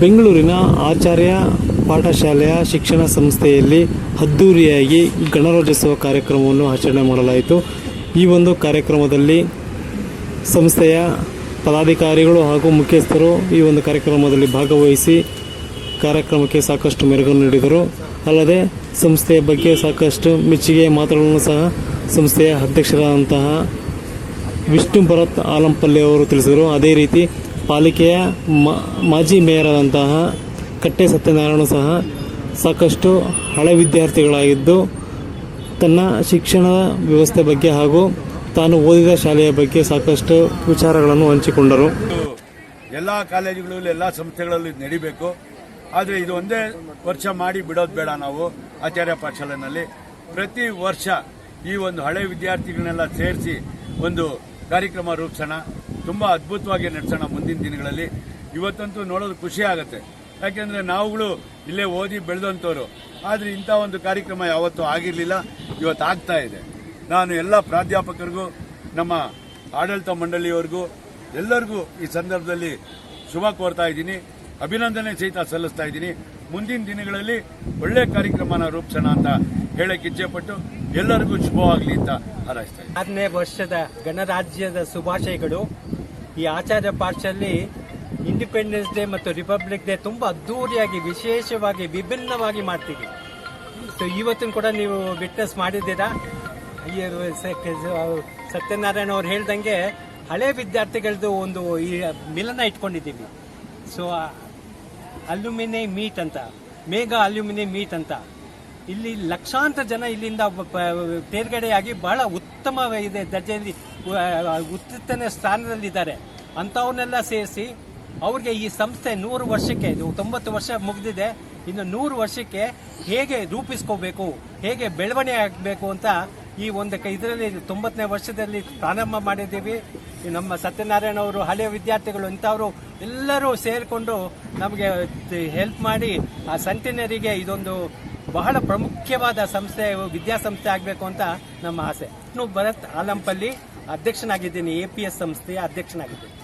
ಬೆಂಗಳೂರಿನ ಆಚಾರ್ಯ ಪಾಠಶಾಲೆಯ ಶಿಕ್ಷಣ ಸಂಸ್ಥೆಯಲ್ಲಿ ಅದ್ದೂರಿಯಾಗಿ ಗಣರಾಜ್ಯೋತ್ಸವ ಕಾರ್ಯಕ್ರಮವನ್ನು ಆಚರಣೆ ಮಾಡಲಾಯಿತು. ಈ ಒಂದು ಕಾರ್ಯಕ್ರಮದಲ್ಲಿ ಸಂಸ್ಥೆಯ ಪದಾಧಿಕಾರಿಗಳು ಹಾಗೂ ಮುಖ್ಯಸ್ಥರು ಈ ಒಂದು ಕಾರ್ಯಕ್ರಮದಲ್ಲಿ ಭಾಗವಹಿಸಿ ಕಾರ್ಯಕ್ರಮಕ್ಕೆ ಸಾಕಷ್ಟು ಮೆರುಗು ನೀಡಿದರು. ಅಲ್ಲದೆ ಸಂಸ್ಥೆಯ ಬಗ್ಗೆ ಸಾಕಷ್ಟು ಮೆಚ್ಚುಗೆ ಮಾತುಗಳನ್ನು ಸಹ ಸಂಸ್ಥೆಯ ಅಧ್ಯಕ್ಷರಾದಂತಹ ವಿಷ್ಣು ಭರತ್ ಆಲಂಪಲ್ಲಿ ಅವರು ತಿಳಿಸಿದರು. ಅದೇ ರೀತಿ ಪಾಲಿಕೆಯ ಮಾಜಿ ಮೇಯರ್ ಆದಂತಹ ಕಟ್ಟೆ ಸತ್ಯನಾರಾಯಣ ಸಹ ಸಾಕಷ್ಟು ಹಳೆ ವಿದ್ಯಾರ್ಥಿಗಳಾಗಿದ್ದು ತನ್ನ ಶಿಕ್ಷಣದ ವ್ಯವಸ್ಥೆ ಬಗ್ಗೆ ಹಾಗೂ ತಾನು ಓದಿದ ಶಾಲೆಯ ಬಗ್ಗೆ ಸಾಕಷ್ಟು ವಿಚಾರಗಳನ್ನು ಹಂಚಿಕೊಂಡರು. ಎಲ್ಲ ಕಾಲೇಜುಗಳಲ್ಲೂ ಎಲ್ಲ ಸಂಸ್ಥೆಗಳಲ್ಲೂ ನಡಿಬೇಕು. ಆದರೆ ಇದು ಒಂದೇ ವರ್ಷ ಮಾಡಿ ಬಿಡೋದು ಬೇಡ ನಾವು ಆಚಾರ್ಯ ಪಾಠಶಾಲೆಯಲ್ಲಿ ಪ್ರತಿ ವರ್ಷ ಈ ಒಂದು ಹಳೆ ವಿದ್ಯಾರ್ಥಿಗಳನ್ನೆಲ್ಲ ಸೇರಿಸಿ ಒಂದು ಕಾರ್ಯಕ್ರಮ ರೂಪಿಸೋಣ. ತುಂಬ ಅದ್ಭುತವಾಗಿ ನಡೆಸೋಣ ಮುಂದಿನ ದಿನಗಳಲ್ಲಿ. ಇವತ್ತಂತೂ ನೋಡೋದು ಖುಷಿ ಆಗುತ್ತೆ. ಯಾಕೆಂದರೆ ನಾವುಗಳು ಇಲ್ಲೇ ಓದಿ ಬೆಳೆದಂಥವ್ರು ಆದರೆ ಇಂಥ ಒಂದು ಕಾರ್ಯಕ್ರಮ ಯಾವತ್ತೂ ಆಗಿರಲಿಲ್ಲ, ಇವತ್ತು ಆಗ್ತಾ ಇದೆ. ನಾನು ಎಲ್ಲ ಪ್ರಾಧ್ಯಾಪಕರಿಗೂ, ನಮ್ಮ ಆಡಳಿತ ಮಂಡಳಿಯವರಿಗೂ, ಎಲ್ಲರಿಗೂ ಈ ಸಂದರ್ಭದಲ್ಲಿ ಶುಭ ಕೋರ್ತಾ ಇದ್ದೀನಿ. ಅಭಿನಂದನೆ ಸಹಿತ ಸಲ್ಲಿಸ್ತಾ ಇದ್ದೀನಿ. ಮುಂದಿನ ದಿನಗಳಲ್ಲಿ ಒಳ್ಳೆ ಕಾರ್ಯಕ್ರಮನ ರೂಪಿಸೋಣ ಅಂತ ಹೇಳಕ್ಕೆ ಇಚ್ಛೆಪಟ್ಟು ಎಲ್ಲರಿಗೂ ಶುಭವಾಗಲಿ ಅಂತ ಹಾರೈಸ್ತಾ ಇದ್ದೀನಿ. ಆರನೇ ವರ್ಷದ ಗಣರಾಜ್ಯದ ಶುಭಾಶಯಗಳು. ಈ ಆಚಾರ್ಯ ಪಾರ್ಶಲ್ಲಿ ಇಂಡಿಪೆಂಡೆನ್ಸ್ ಡೇ ಮತ್ತು ರಿಪಬ್ಲಿಕ್ ಡೇ ತುಂಬಾ ಅದ್ದೂರಿಯಾಗಿ, ವಿಶೇಷವಾಗಿ, ವಿಭಿನ್ನವಾಗಿ ಮಾಡ್ತೀವಿ. ಸೊ ಇವತ್ತಿನ ಕೂಡ ನೀವು ವಿಟ್ನೆಸ್ ಮಾಡಿದ್ದೀರಾ? ಸತ್ಯನಾರಾಯಣ ಅವ್ರು ಹೇಳ್ದಂಗೆ ಹಳೆ ವಿದ್ಯಾರ್ಥಿಗಳದ್ದು ಒಂದು ಈ ಮಿಲನ ಇಟ್ಕೊಂಡಿದ್ದೀವಿ. ಸೊ ಅಲ್ಯೂಮಿನಿಯಂ ಮೀಟ್ ಅಂತ, ಮೇಘ ಅಲ್ಯೂಮಿನಿಯಂ ಮೀಟ್ ಅಂತ. ಇಲ್ಲಿ ಲಕ್ಷಾಂತರ ಜನ ಇಲ್ಲಿಂದ ತೇರ್ಗಡೆಯಾಗಿ ಬಹಳ ಉತ್ತಮ ಇದೆ ದರ್ಜೆಯಲ್ಲಿ ಉತ್ತಮ ಸ್ಥಾನದಲ್ಲಿದ್ದಾರೆ. ಅಂಥವನ್ನೆಲ್ಲ ಸೇರಿಸಿ, ಅವ್ರಿಗೆ ಈ ಸಂಸ್ಥೆ ನೂರು ವರ್ಷಕ್ಕೆ, ಇದು ತೊಂಬತ್ತು ವರ್ಷ ಮುಗಿದಿದೆ, ಇನ್ನು ನೂರು ವರ್ಷಕ್ಕೆ ಹೇಗೆ ರೂಪಿಸ್ಕೋಬೇಕು, ಹೇಗೆ ಬೆಳವಣಿಗೆ ಆಗಬೇಕು ಅಂತ ಈ ಒಂದು ಇದರಲ್ಲಿ ತೊಂಬತ್ತನೇ ವರ್ಷದಲ್ಲಿ ಪ್ರಾರಂಭ ಮಾಡಿದ್ದೀವಿ. ನಮ್ಮ ಸತ್ಯನಾರಾಯಣ ಅವರು, ಹಳೆಯ ವಿದ್ಯಾರ್ಥಿಗಳು, ಇಂಥವರು ಎಲ್ಲರೂ ಸೇರಿಕೊಂಡು ನಮಗೆ ಹೆಲ್ಪ್ ಮಾಡಿ ಆ ಸಂತಿನರಿಗೆ ಇದೊಂದು ಬಹಳ ಪ್ರಮುಖವಾದ ಸಂಸ್ಥೆ, ವಿದ್ಯಾಸಂಸ್ಥೆ ಆಗಬೇಕು ಅಂತ ನಮ್ಮ ಆಸೆ. ಇನ್ನು ಭರತ್ ಆಲಂಪಲ್ಲಿ ಅಧ್ಯಕ್ಷನಾಗಿದ್ದೀನಿ ಎ ಪಿ ಎಸ್ ಸಂಸ್ಥೆಯ ಅಧ್ಯಕ್ಷನಾಗಿದ್ದೀನಿ.